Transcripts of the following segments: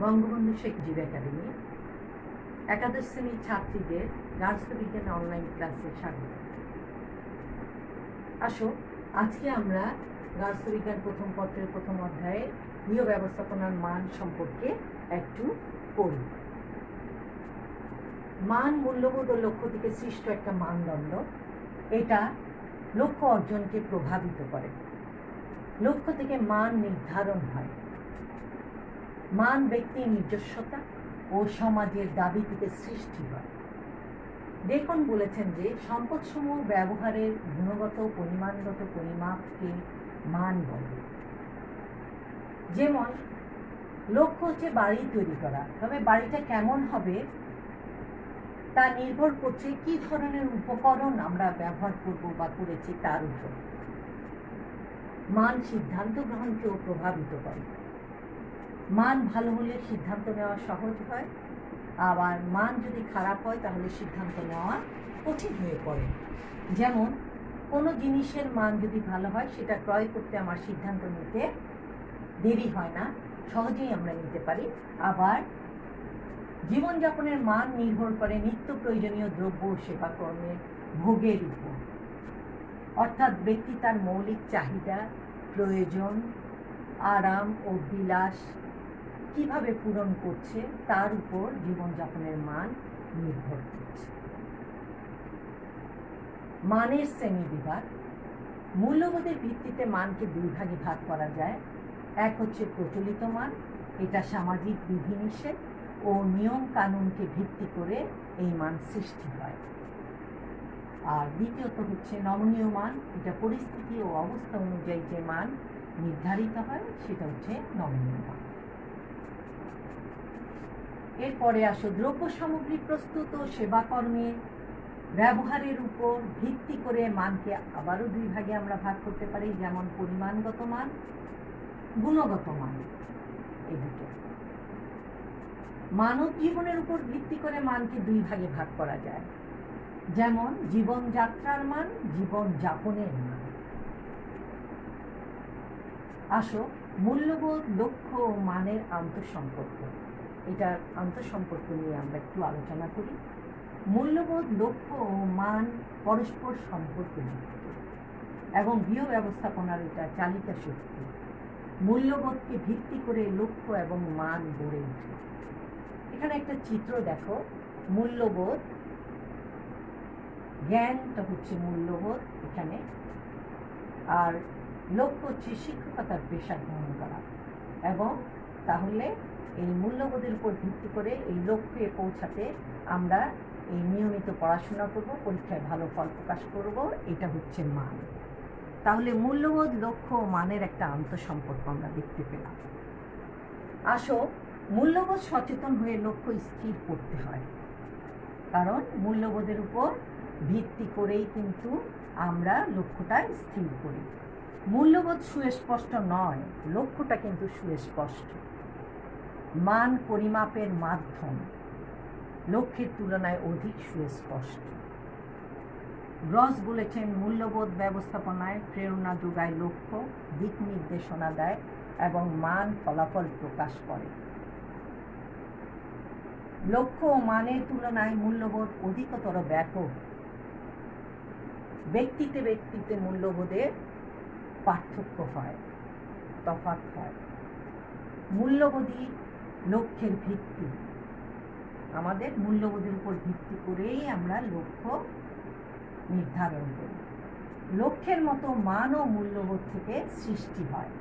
Bangabandhu Sheikh Mujib academy, একাদশ শ্রেণির ছাত্রীদের রাষ্ট্রবিজ্ঞান অনলাইন ক্লাসে স্বাগত। আসো, আজকে আমরা রাষ্ট্রবিজ্ঞান প্রথম পত্রের প্রথম অধ্যায়ে গৃহ ব্যবস্থাপনার মান সম্পর্কে একটু পড়ি। মান, মূল্যবোধ ও লক্ষ্য থেকে সৃষ্ট একটা মানদণ্ড, এটা লক্ষ্য অর্জনকে প্রভাবিত করে। লক্ষ্য থেকে মান নির্ধারণ হয়। মান ব্যক্তির নিজস্বতা ও সমাজের দাবি থেকে সৃষ্টি হয়। ডেকন বলেছেন যে, সম্পদসমূহ ব্যবহারের গুণগত, পরিমাণগত পরিমাপকে মান বলে। যেমন, লক্ষ্য হচ্ছে বাড়ি তৈরি করা। তবে বাড়িটা কেমন হবে তা নির্ভর করছে কি ধরনের উপকরণ আমরা ব্যবহার করব বা করেছি তার উপর। মান সিদ্ধান্ত গ্রহণকেও প্রভাবিত করে। মান ভালো হলে সিদ্ধান্ত নেওয়া সহজ হয়। আবার মান যদি খারাপ হয়, তাহলে সিদ্ধান্ত নেওয়া কঠিন হয়ে পড়ে। যেমন, কোনো জিনিসের মান যদি ভালো হয়, সেটা ক্রয় করতে আমার সিদ্ধান্ত নিতে দেরি হয় না, সহজেই আমরা নিতে পারি। আবার, জীবনযাপনের মান নির্ভর করে নিত্য প্রয়োজনীয় দ্রব্য সেবা কর্মের ভোগের উপর। অর্থাৎ ব্যক্তি তার মৌলিক চাহিদা, প্রয়োজন, আরাম ও বিলাস কীভাবে পূরণ করছে, তার উপর জীবনযাপনের মান নির্ভর করছে। মানের শ্রেণি বিভাগ মূল্যবোধের ভিত্তিতে মানকে দুই ভাগে ভাগ করা যায়। এক হচ্ছে প্রচলিত মান, এটা সামাজিক বিধিনিষেধ ও নিয়ম কানুনকে ভিত্তি করে এই মান সৃষ্টি হয়। আর দ্বিতীয়ত হচ্ছে নমনীয় মান, এটা পরিস্থিতি ও অবস্থা অনুযায়ী যে মান নির্ধারিত হয়, সেটা হচ্ছে নমনীয় মান। এরপরে আসো দ্রব্য সামগ্রী প্রস্তুত ও সেবাকর্মে ব্যবহারের উপর ভিত্তি করে মানকে আবারও দুই ভাগে আমরা ভাগ করতে পারি, যেমন পরিমাণগত মান, গুণগত মান, এই মানব জীবনের উপর ভিত্তি করে মানকে দুই ভাগে ভাগ করা যায়। যেমন জীবনযাত্রার মান জীবন যাপনের মান। আসো মূল্যবোধ লক্ষ্য ও মানের আন্তঃসম্পর্ক। এটার আন্তঃসম্পর্ক নিয়ে আমরা একটু আলোচনা করি। মূল্যবোধ, লক্ষ্য ও মান পরস্পর সম্পর্কযুক্ত এবং গৃহ ব্যবস্থাপনার এটা চালিকা শক্তি। মূল্যবোধকে ভিত্তি করে লক্ষ্য এবং মান গড়ে ওঠে। এখানে একটা চিত্র দেখো। মূল্যবোধ জ্ঞানটা হচ্ছে মূল্যবোধ এখানে। আর লক্ষ্য হচ্ছে শিক্ষকতার পেশা গ্রহণ করা। এবং তাহলে এই মূল্যবোধের উপর ভিত্তি করে এই লক্ষ্যে পৌঁছাতে আমরা এই নিয়মিত পড়াশোনা করব, পরীক্ষায় ভালো ফল প্রকাশ করব, এটা হচ্ছে মান। তাহলে মূল্যবোধ, লক্ষ্য ও মানের একটা আন্তঃসম্পর্ক আমরা দেখতে পেলাম। আসো, মূল্যবোধ সচেতন হয়ে লক্ষ্য স্থির করতে হয়। কারণ মূল্যবোধের উপর ভিত্তি করেই কিন্তু আমরা লক্ষ্যটা স্থির করি। মূল্যবোধ সুস্পষ্ট নয়, লক্ষ্যটা কিন্তু সুস্পষ্ট। মান পরিমাপের মাধ্যম। লক্ষ্যের তুলনায় অধিক সুস্পষ্ট। গ্রস বলেছেন, মূল্যবোধ ব্যবস্থাপনায় প্রেরণা যোগায় লক্ষ্য, দিক নির্দেশনা দেয় এবং মান ফলাফল প্রকাশ করে। লক্ষ্য ও মানের তুলনায় মূল্যবোধ অধিকতর ব্যাপক। ব্যক্তিতে ব্যক্তিতে মূল্যবোধের পার্থক্য হয়, তফাৎ হয়। মূল্যবোধই লক্ষ্যের ভিত্তি। আমাদের মূল্যবোধের উপর ভিত্তি করেই আমরা লক্ষ্য নির্ধারণ করি। লক্ষ্যের মতো মান ও মূল্যবোধ থেকে সৃষ্টি হয়।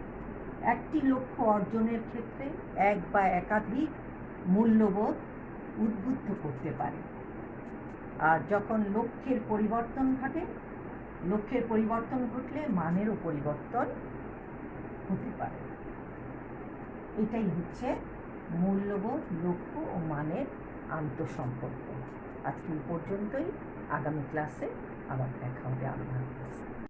একটি লক্ষ্য অর্জনের ক্ষেত্রে এক বা একাধিক মূল্যবোধ উদ্বুদ্ধ করতে পারে। আর যখন লক্ষ্যের পরিবর্তন ঘটে, লক্ষ্যের পরিবর্তন ঘটলে মানেরও পরিবর্তন হতে পারে। এটাই হচ্ছে মূল্যবোধ, লক্ষ্য ও মানের আন্তঃসম্পর্ক। আজকে এই পর্যন্তই। আগামী ক্লাসে আবার দেখা হবে আল্লাহ হাফেজ।